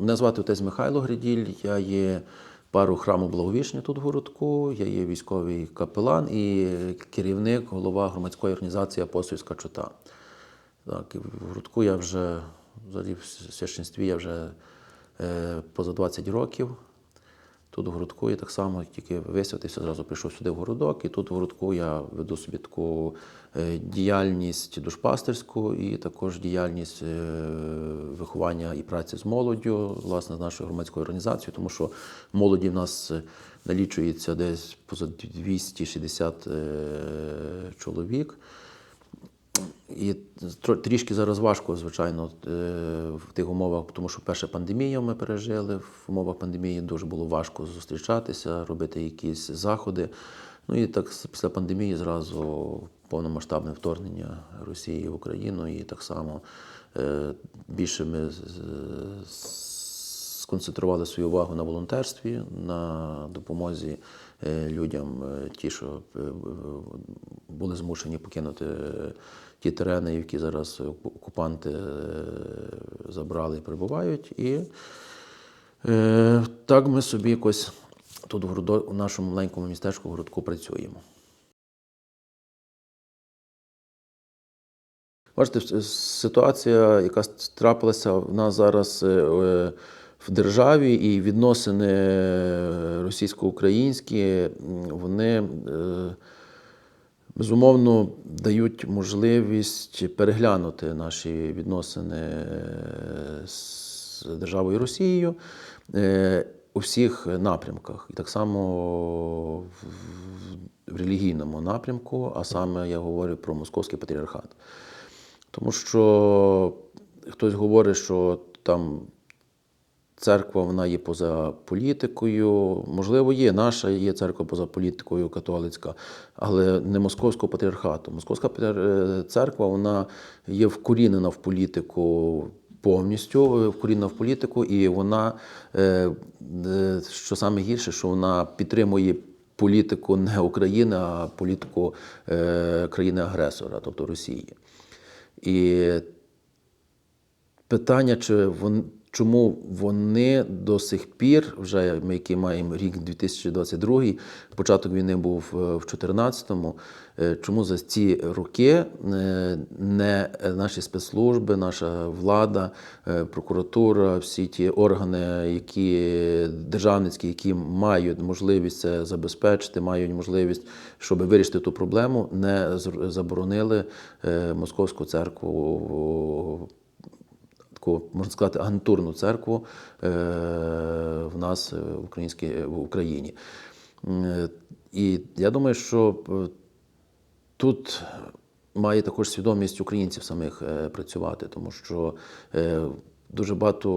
Мене звати отець Михайло Гриділь, я є пару храму Благовіщення тут в городку, я є військовий капелан і керівник, голова громадської організації Апостольська чота. Так, в городку я вже, взагалі в священстві я вже е, поза 20 років. Тут в городку я так само тільки висвятився, зразу прийшов сюди в городок, і тут в городку я веду собі таку е, діяльність душпастерську і також діяльність е, виховання і праці з молоддю, власне, з нашою громадською організацією, тому що молоді в нас е, налічується десь поза 260 е, чоловік. І трішки зараз важко, звичайно, е, в тих умовах, тому що перша пандемія ми пережили. В умовах пандемії дуже було важко зустрічатися, робити якісь заходи. Ну і так після пандемії зразу повномасштабне вторгнення Росії в Україну, і так само е, більше ми сконцентрували свою увагу на волонтерстві, на допомозі е, людям, е, ті, що е, були змушені покинути ті терени, які зараз окупанти забрали і перебувають. І так ми собі якось тут в нашому маленькому містечку в працюємо. Бачите, ситуація, яка трапилася в нас зараз в державі, і відносини російсько-українські, вони е, безумовно дають можливість переглянути наші відносини е, з державою Росією е, у всіх напрямках. І так само в релігійному напрямку, а саме я говорю про московський патріархат. Тому що хтось говорить, що там церква вона є поза політикою. Можливо, є наша є церква поза політикою католицька, але не московського патріархату. Московська церква вона є вкорінена в політику. Повністю е, вкорінена в політику, і вона, е, е, що саме гірше, що вона підтримує політику не України, а політику е, країни-агресора, тобто Росії. І питання, чи вон, чому вони до сих пір, вже ми, які маємо рік 2022, початок війни був е, в 2014-му, е, чому за ці роки е, не наші спецслужби, наша влада, прокуратура, всі ті органи, які державницькі, які мають можливість це забезпечити, мають можливість, щоб вирішити ту проблему, не заборонили московську церкву таку, можна сказати, агентурну церкву е, в нас е, в, українській, в Україні. Е, І я думаю, що е, тут має також свідомість українців самих е, працювати, тому що е, дуже багато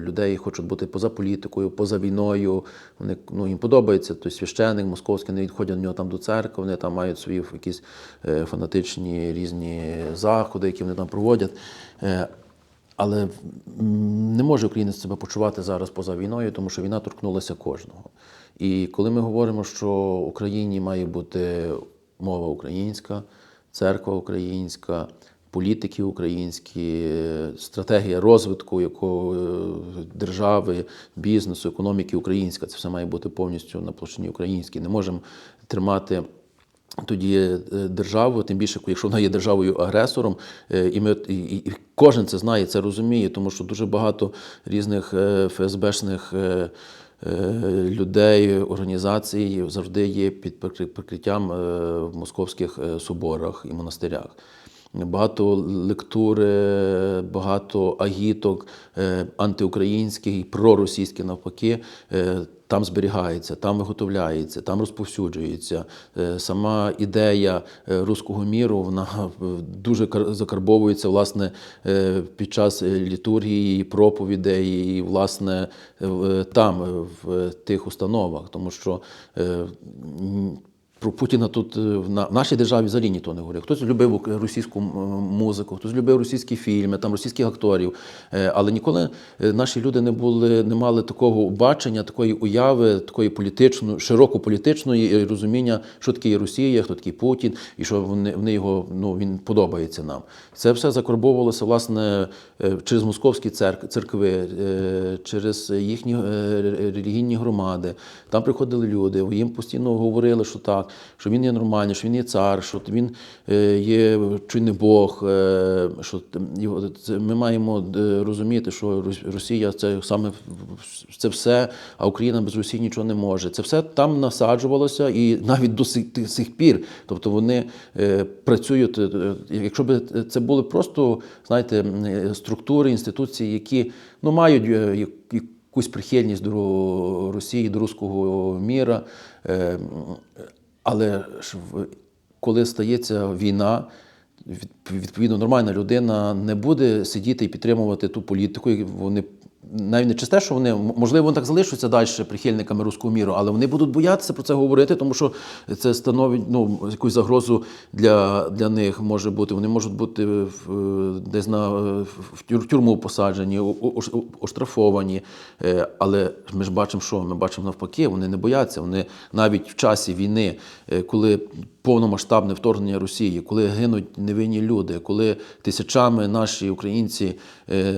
людей хочуть бути поза політикою, поза війною. Вони ну, їм подобається той священик московський, вони відходять до нього там до церкви, вони там мають свої якісь е, фанатичні різні заходи, які вони там проводять. Але не може українець себе почувати зараз поза війною, тому що війна торкнулася кожного. І коли ми говоримо, що в Україні має бути мова українська, церква українська, політики українські, стратегія розвитку е, держави, бізнесу, економіки українська, це все має бути повністю на площині українській. Не можемо тримати тоді е, державу, тим більше, якщо вона є державою-агресором, е, і ми і, кожен це знає, це розуміє, тому що дуже багато різних е, ФСБшних людей, організацій завжди є під прикри- прикриттям в московських соборах і монастирях. Багато лектури, багато агіток е, антиукраїнських і проросійських навпаки. е, Там зберігається, там виготовляється, там розповсюджується. Е, Сама ідея руського міру вона дуже кар- закарбовується власне під час літургії, проповідей, і власне там, в тих установах, тому що про Путіна тут е, в на- нашій державі взагалі ніхто не говорив. Хтось любив російську музику, хтось любив російські фільми, там російських акторів. Е, Але ніколи е, наші люди не були, не мали такого бачення, такої уяви, такої політичної, широко політичної е, розуміння, що таке Росія, хто такий Путін, і що вони, вони його ну він подобається нам. Це все закорбовувалося власне через московські церк- церкви, через їхні релігійні громади. Там приходили люди, їм постійно говорили, що так, що він є нормальний, що він є цар, що він е, є чуйний Бог. е, Що ми маємо е, розуміти, що Росія це саме це все, а Україна без Росії нічого не може. Це все там насаджувалося і навіть до сих, пір. Тобто вони працюють. Якщо б це були просто, знаєте, структури, інституції, які ну мають якусь прихильність до Росії, до руського міра. Але ж коли стається війна, відповідно нормальна людина не буде сидіти і підтримувати ту політику. яку Вони навіть не через те, що вони можливо так залишаться далі прихильниками руського міру, але вони будуть боятися про це говорити, тому що це становить ну якусь загрозу для, для них може бути. Вони можуть бути в, десь на в тюр- в тюрму посаджені, оштрафовані. Е, Але ми ж бачимо, що ми бачимо навпаки, вони не бояться. Вони навіть в часі війни, е, коли повномасштабне вторгнення Росії, коли гинуть невинні люди, коли тисячами наші українці е,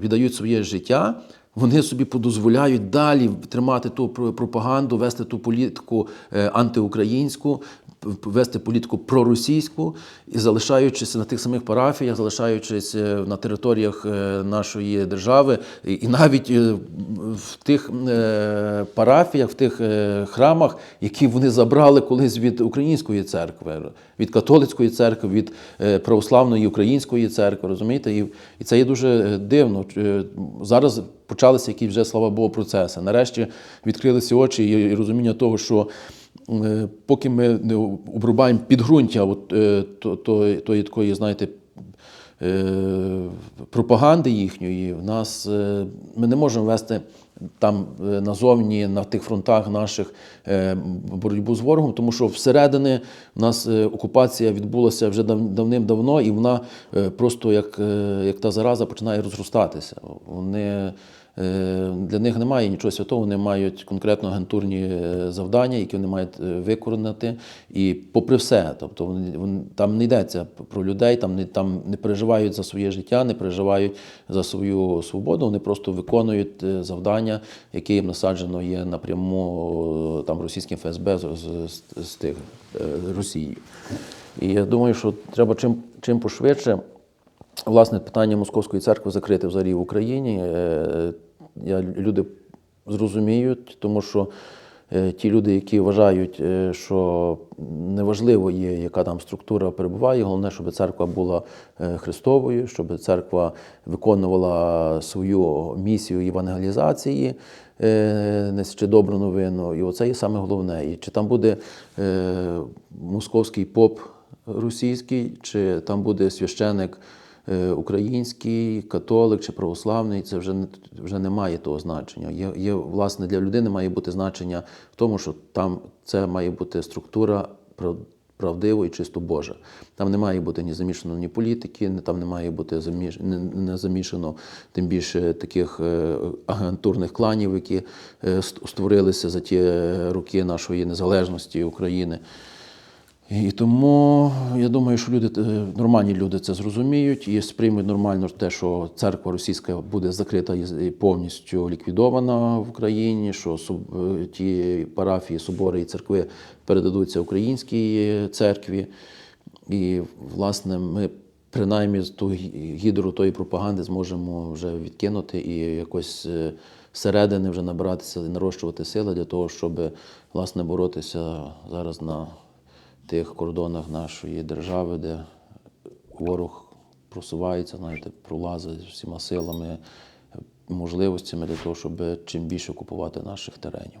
віддають своє життя. Вони собі подозволяють далі тримати ту пр- пропаганду, вести ту політику е, антиукраїнську, вести політику проросійську і залишаючись на тих самих парафіях, залишаючись е, на територіях е, нашої держави, і навіть в тих парафіях, в тих храмах, які вони забрали колись від української церкви, від католицької церкви, від православної української церкви, розумієте? І, це є дуже дивно. Зараз почалися якісь вже, слава Богу, процеси. Нарешті відкрилися очі і, розуміння того, що е, поки ми не обрубаємо підґрунтя е, то, то, тої такої, знаєте, е, пропаганди їхньої, в нас ми не можемо вести там назовні на тих фронтах наших боротьбу з ворогом, тому що всередини в нас окупація відбулася вже дав- давним-давно, і вона просто як, як та зараза починає розростатися. Вони Для них немає нічого святого, вони мають конкретно агентурні е, завдання, які вони мають е, виконати. І попри все, тобто вони, там не йдеться про людей, там не, там не переживають за своє життя, не переживають за свою свободу, вони просто виконують е, завдання, яке їм насаджено є напряму е, там, російським ФСБ з, з, з, тих е, Росії. І я думаю, що треба чим, чим пошвидше. Власне, питання Московської церкви закрите взагалі в Україні. Я, люди зрозуміють, тому що е, ті люди, які вважають, е, що неважливо є, яка там структура перебуває, головне, щоб церква була е, Христовою, щоб церква виконувала свою місію євангелізації, несучи добру новину. І оце є саме головне. І чи там буде московський поп російський, чи там буде священик український, католик чи православний, це вже не вже не має того значення. Є, є власне для людини має бути значення в тому, що там це має бути структура прав- правдива і чисто Божа. Там не має бути ні замішано ні політики, там не має бути заміш... не, не замішано тим більше таких е, агентурних кланів, які е, створилися за ті роки нашої незалежності України. І тому я думаю, що люди, е, нормальні люди це зрозуміють і сприймуть нормально те, що церква російська буде закрита і повністю ліквідована в Україні, що е, ті парафії, собори і церкви передадуться українській церкві. І, власне, ми принаймні ту гідру тої пропаганди зможемо вже відкинути і якось е, зсередини вже набиратися і нарощувати сили для того, щоб власне боротися зараз на тих кордонах нашої держави, де ворог просувається, знаєте, пролазить всіма силами, можливостями для того, щоб чим більше окупувати наших теренів.